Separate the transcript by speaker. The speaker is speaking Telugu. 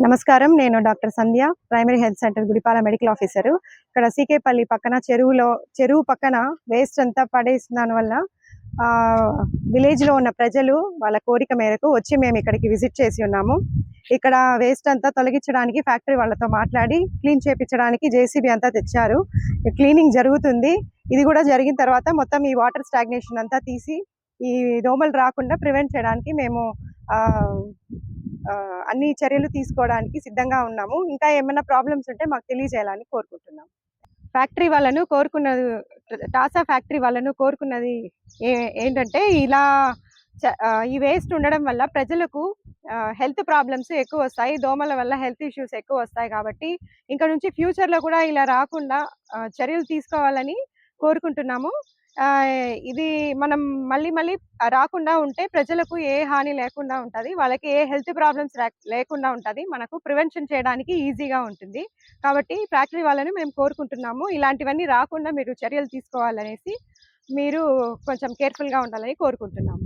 Speaker 1: నమస్కారం. నేను doctor Sandhya primary health centre Gudipala medical officer. ఇక్కడ సీకేపల్లి పక్కన చెరువులో చెరువు పక్కన వేస్ట్ అంతా పడేసిన దానివల్ల ఆ, village లో ఉన్న ప్రజలు వాళ్ళ కోరిక మేరకు వచ్చి మేము ఇక్కడికి విజిట్ చేసి ఉన్నాము. ఇక్కడ వేస్ట్ అంతా తొలగించడానికి ఫ్యాక్టరీ వాళ్ళతో మాట్లాడి క్లీన్ చేపించడానికి జేసీబీ అంతా తెచ్చారు. క్లీనింగ్ జరుగుతుంది. ఇది కూడా జరిగిన తర్వాత మొత్తం ఈ వాటర్ స్టాగ్నేషన్ అంతా తీసి ఈ దోమలు రాకుండా ప్రివెంట్ చేయడానికి మేము ఆ, అన్ని చర్యలు తీసుకోవడానికి సిద్ధంగా ఉన్నాము. ఇంకా ఏమైనా ప్రాబ్లమ్స్ ఉంటే మాకు తెలియజేయాలని కోరుకుంటున్నాం. ఫ్యాక్టరీ వాళ్ళను కోరుకున్నది టాసా ఫ్యాక్టరీ వాళ్ళను కోరుకున్నది ఏ- ఏంటంటే ఇలా ఈ వేస్ట్ ఉండడం వల్ల ప్రజలకు హెల్త్ ప్రాబ్లమ్స్ ఎక్కువ వస్తాయి. దోమల వల్ల హెల్త్ ఇష్యూస్ ఎక్కువ వస్తాయి కాబట్టి ఇంకా నుంచి ఫ్యూచర్లో కూడా ఇలా రాకుండా చర్యలు తీసుకోవాలని కోరుకుంటున్నాము. ఇది మనం మళ్ళీ మళ్ళీ రాకుండా ఉంటే ప్రజలకు ఏ హాని లేకుండా ఉంటుంది. వాళ్ళకి ఏ హెల్త్ ప్రాబ్లమ్స్ లేకుండా ఉంటుంది. మనకు ప్రివెన్షన్ చేయడానికి ఈజీగా ఉంటుంది. కాబట్టి ఫ్యాక్టరీ వాళ్ళని మేము కోరుకుంటున్నాము. ఇలాంటివన్నీ రాకుండా మీరు చర్యలు తీసుకోవాలనేసి మీరు కొంచెం కేర్ఫుల్గా ఉండాలని కోరుకుంటున్నాము.